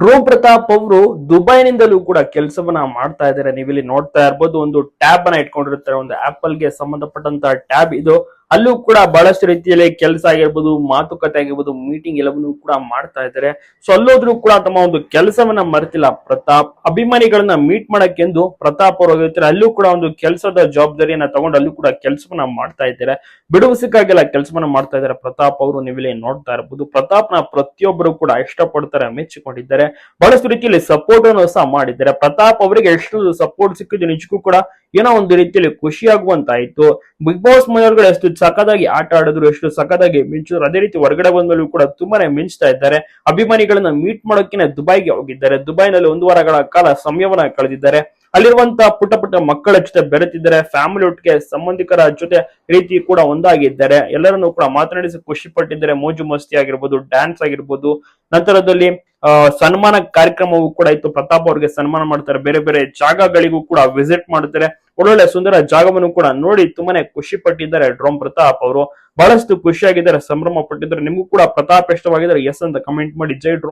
ಧ್ರುವ್ ಪ್ರತಾಪ್ ಅವರು ದುಬೈನಿಂದಲೂ ಕೂಡ ಕೆಲಸವನ್ನ ಮಾಡ್ತಾ ಇದ್ದಾರೆ ನೀವಿಲ್ಲಿ ನೋಡ್ತಾ ಇರ್ಬೋದು, ಒಂದು ಟ್ಯಾಬ್ ಅನ್ನ ಇಟ್ಕೊಂಡಿರ್ತಾರೆ. ಒಂದು ಆಪಲ್ಗೆ ಸಂಬಂಧಪಟ್ಟಂತ ಟ್ಯಾಬ್. ಇದು ಅಲ್ಲೂ ಕೂಡ ಬಹಳಷ್ಟು ರೀತಿಯಲ್ಲಿ ಕೆಲಸ ಆಗಿರ್ಬೋದು, ಮಾತುಕತೆ ಆಗಿರ್ಬೋದು ಮೀಟಿಂಗ್ ಎಲ್ಲವನ್ನೂ ಕೂಡ ಮಾಡ್ತಾ ಇದ್ದಾರೆ. ಸೊ ಅಲ್ಲೋದ್ರೂ ಕೂಡ ತಮ್ಮ ಒಂದು ಕೆಲಸವನ್ನ ಮರೆತಿಲ್ಲ. ಪ್ರತಾಪ್ ಅಭಿಮಾನಿಗಳನ್ನ ಮೀಟ್ ಮಾಡಕ್ಕೆಂದು ಪ್ರತಾಪ್ ಅವರು ಹೋಗಿರ್ತಾರೆ ಅಲ್ಲೂ ಕೂಡ ಒಂದು ಕೆಲಸದ ಜವಾಬ್ದಾರಿಯನ್ನ ತಗೊಂಡು ಅಲ್ಲೂ ಕೂಡ ಕೆಲಸವನ್ನ ಮಾಡ್ತಾ ಇದ್ದಾರೆ. ಬಿಡುವಸಿಕಾಗೆಲ್ಲ ಕೆಲಸವನ್ನ ಮಾಡ್ತಾ ಇದ್ದಾರೆ. ಪ್ರತಾಪ್ ಅವರು ನೀವಿಲ್ಲಿ ನೋಡ್ತಾ ಇರಬಹುದು ಪ್ರತಾಪ್ನ ಪ್ರತಿಯೊಬ್ಬರು ಕೂಡ ಇಷ್ಟಪಡ್ತಾರೆ, ಮೆಚ್ಚಿಕೊಂಡಿದ್ದಾರೆ. ಬಹಳಷ್ಟು ರೀತಿಯಲ್ಲಿ ಸಪೋರ್ಟ್ ಅನ್ನು ಸಹ ಮಾಡಿದ್ದಾರೆ. ಪ್ರತಾಪ್ ಅವರಿಗೆ ಎಷ್ಟು ಸಪೋರ್ಟ್ ಸಿಕ್ಕಿದ್ದು ನಿಜಕ್ಕೂ ಕೂಡ ಏನೋ ಒಂದು ರೀತಿಯಲ್ಲಿ ಖುಷಿ ಆಗುವಂತಾಯ್ತು. ಬಿಗ್ ಬಾಸ್ ಮನೆಯವ್ರುಗಳು ಎಷ್ಟು ಸಖತ್ತಾಗಿ ಆಟ ಆಡಿದ್ರು, ಎಷ್ಟು ಸಖತ್ತಾಗಿ ಮಿಂಚಿದ್ರು, ಅದೇ ರೀತಿ ಹೊರಗಡೆ ಬಂದ್ಮೇಲೂ ಕೂಡ ತುಂಬಾನೇ ಮಿಂಚ್ತಾ ಇದ್ದಾರೆ. ಅಭಿಮಾನಿಗಳನ್ನ ಮೀಟ್ ಮಾಡೋಕ್ಕಿಂತ ದುಬೈಗೆ ಹೋಗಿದ್ದಾರೆ. ದುಬೈನಲ್ಲಿ ಒಂದು ವಾರಗಳ ಕಾಲ ಸಮಯವನ್ನ ಕಳೆದಿದ್ದಾರೆ. ಅಲ್ಲಿರುವಂತ ಪುಟ್ಟ ಪುಟ್ಟ ಮಕ್ಕಳ ಜೊತೆ ಬೆರೆತಿದ್ದಾರೆ. ಫ್ಯಾಮಿಲಿ ಒಟ್ಟಿಗೆ ಸಂಬಂಧಿಕರ ಜೊತೆ ರೀತಿ ಕೂಡ ಒಂದಾಗಿದ್ದಾರೆ. ಎಲ್ಲರನ್ನೂ ಕೂಡ ಮಾತನಾಡಿಸಿ ಖುಷಿ ಪಟ್ಟಿದ್ದಾರೆ. ಮೋಜು ಮಸ್ತಿ ಆಗಿರ್ಬೋದು ಡ್ಯಾನ್ಸ್ ಆಗಿರ್ಬೋದು. ನಂತರದಲ್ಲಿ ಸನ್ಮಾನ ಕಾರ್ಯಕ್ರಮವೂ ಕೂಡ ಇತ್ತು. ಪ್ರತಾಪ್ ಅವ್ರಿಗೆ ಸನ್ಮಾನ ಮಾಡ್ತಾರೆ. ಬೇರೆ ಬೇರೆ ಜಾಗಗಳಿಗೂ ಕೂಡ ವಿಸಿಟ್ ಮಾಡ್ತಾರೆ. ಒಳ್ಳೊಳ್ಳೆ ಸುಂದರ ಜಾಗವನ್ನು ಕೂಡ ನೋಡಿ ತುಂಬಾನೇ ಖುಷಿ ಪಟ್ಟಿದ್ದಾರೆ ಡ್ರೋಮ್ ಪ್ರತಾಪ್ ಅವರು. ಬಹಳಷ್ಟು ಖುಷಿಯಾಗಿದ್ದಾರೆ, ಸಂಭ್ರಮ ಪಟ್ಟಿದ್ದಾರೆ. ನಿಮಗೂ ಕೂಡ ಪ್ರತಾಪ್ ಇಷ್ಟವಾಗಿದ್ದಾರೆ ಎಸ್ ಅಂತ ಕಮೆಂಟ್ ಮಾಡಿ. ಜೈ ಡ್ರೋಮ್